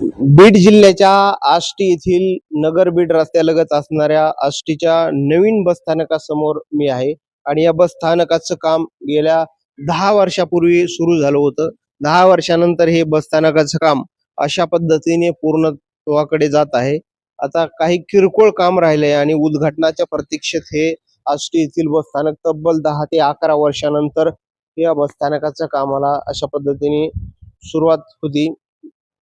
बीड जिल्ह्याच्या आष्टी येथील नगर बीड रस्त्यालगत असणाऱ्या आष्टीच्या नवीन बस स्थानकासमोर मी आहे. आणि या बसस्थानकाचं काम गेल्या दहा वर्षापूर्वी सुरू झालं होतं. दहा वर्षानंतर हे बसस्थानकाचं काम अशा पद्धतीने पूर्णत्वाकडे जात आहे. आता काही किरकोळ काम राहिले आणि उद्घाटनाच्या प्रतीक्षेत हे आष्टी येथील बस स्थानक तब्बल दहा ते अकरा वर्षानंतर या बस स्थानकाच्या कामाला अशा पद्धतीने सुरुवात होती.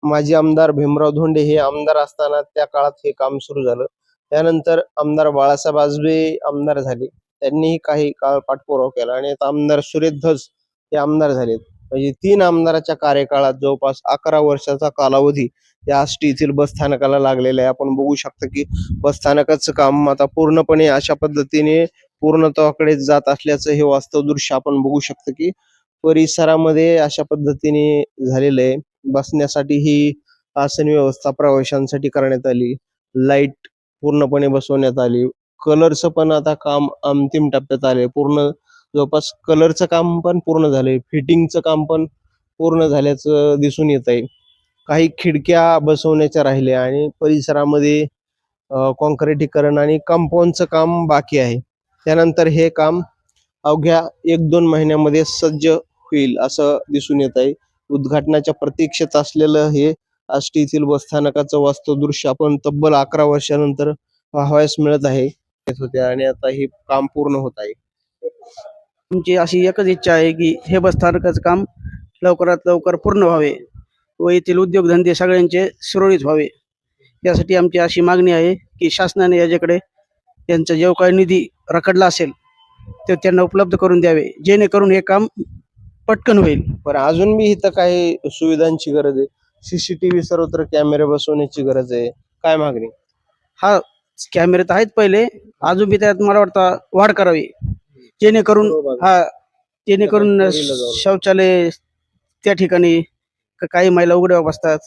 माजी आमदार भीमराव धोंडे हे आमदार असताना त्या काळात हे काम सुरू झालं. त्यानंतर आमदार बाळासाहेब आजबे आमदार झाले. त्यांनीही काही काळ पाठपुरावा केला आणि आता आमदार सुरेश धस हे आमदार झालेत. म्हणजे तीन आमदाराच्या कार्यकाळात जवळपास अकरा वर्षाचा कालावधी या आष्टी येथील बस स्थानकाला लागलेला आहे. आपण बघू शकतो की बसस्थानकाचं काम आता पूर्णपणे अशा पद्धतीने पूर्णत्वाकडे जात असल्याचं हे वास्तव दृश्य आपण बघू शकतो की परिसरामध्ये अशा पद्धतीने झालेलं आहे. बसण्यासाठी ही आसन व्यवस्था प्रवाशांसाठी करण्यात आली. लाइट पूर्णपणे बसवण्यात आली. कलरचं पण आता काम अंतिम टप्प्यात आले. पूर्ण जवळपास कलरचं काम पण पूर्ण झालंय. फिटिंगचं काम पण पूर्ण झाल्याचं दिसून येत आहे. काही खिडक्या बसवण्याच्या राहिल्या आणि परिसरामध्ये कॉन्क्रिटीकरण आणि कंपाऊंडचं काम बाकी आहे. त्यानंतर हे काम अवघ्या एक दोन महिन्यामध्ये सज्ज होईल असं दिसून येत आहे. उद्घाटनाच्या प्रतीक्षेत असलेलं हे आष्टी येथील बसस्थानकाचं वास्तव दृश्य आपण तब्बल अकरा वर्षानंतर पाहावयास मिळत आहे. होते आणि आता हे काम पूर्ण होत आहे. तुमची अशी एकच इच्छा आहे की हे बसस्थानकाचं काम लवकरात लवकर पूर्ण व्हावे व येथील उद्योगधंदे सगळ्यांचे सुरळीत व्हावे. यासाठी आमची अशी मागणी आहे की शासनाने याच्याकडे त्यांचा जो काही निधी रखडला असेल तो त्यांना उपलब्ध करून द्यावे. जेणेकरून हे काम पटकन होईल. पण अजून बी इथं काही सुविधांची गरज आहे? सीसीटीव्ही सर्वत्र कॅमेरे बसवण्याची गरज आहे. काय मागणी? हा कॅमेरे तर आहेत पहिले. अजून बी त्यात मला वाटतं वाढ करावी. जेणेकरून हा जेणेकरून शौचालय त्या ठिकाणी काही महिला उघड्या बसतात.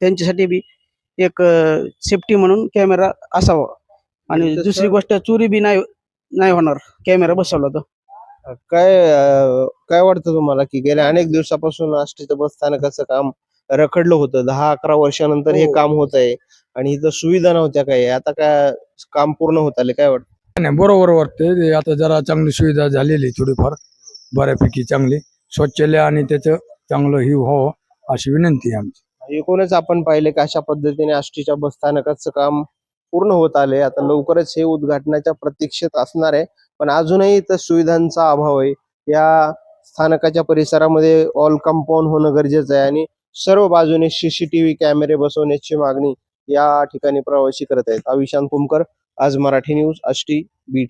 त्यांच्यासाठी बी एक सेफ्टी म्हणून कॅमेरा असावा. आणि दुसरी गोष्ट चोरी बी नाही नाही होणार. कॅमेरा बसवला तर. काय अं, काय वाटतं तुम्हाला की गेल्या अनेक दिवसापासून आष्टीचं बस स्थानकाचं काम रखडलं होतं? दहा अकरा वर्षानंतर हे हो. काम होत आहे आणि इथं सुविधा नव्हत्या काय आता काय काम पूर्ण होत आले काय वाटतं? नाही बरोबर वाटते ते आता जरा चांगली सुविधा झालेली आहे थोडीफार बऱ्यापैकी चांगली. शौचालय आणि त्याचं चांगलं ही व्हावं अशी विनंती आहे आमची. एकूणच आपण पाहिले की अशा पद्धतीने आष्टीच्या बस स्थानकाचं काम पूर्ण होत आले आता लवकरच हे उद्घाटनाच्या प्रतीक्षेत असणार आहे. पण अजूनही तर सुविधांचा अभाव आहे. या स्थानकाच्या परिसरामध्ये ऑल कंपाऊंड होणं गरजेचं आहे आणि सर्व बाजूने सीसीटीव्ही कॅमेरे बसवण्याची मागणी या ठिकाणी प्रवासी करत आहेत. अविशांत कुमकर आज मराठी न्यूज अष्टी बीट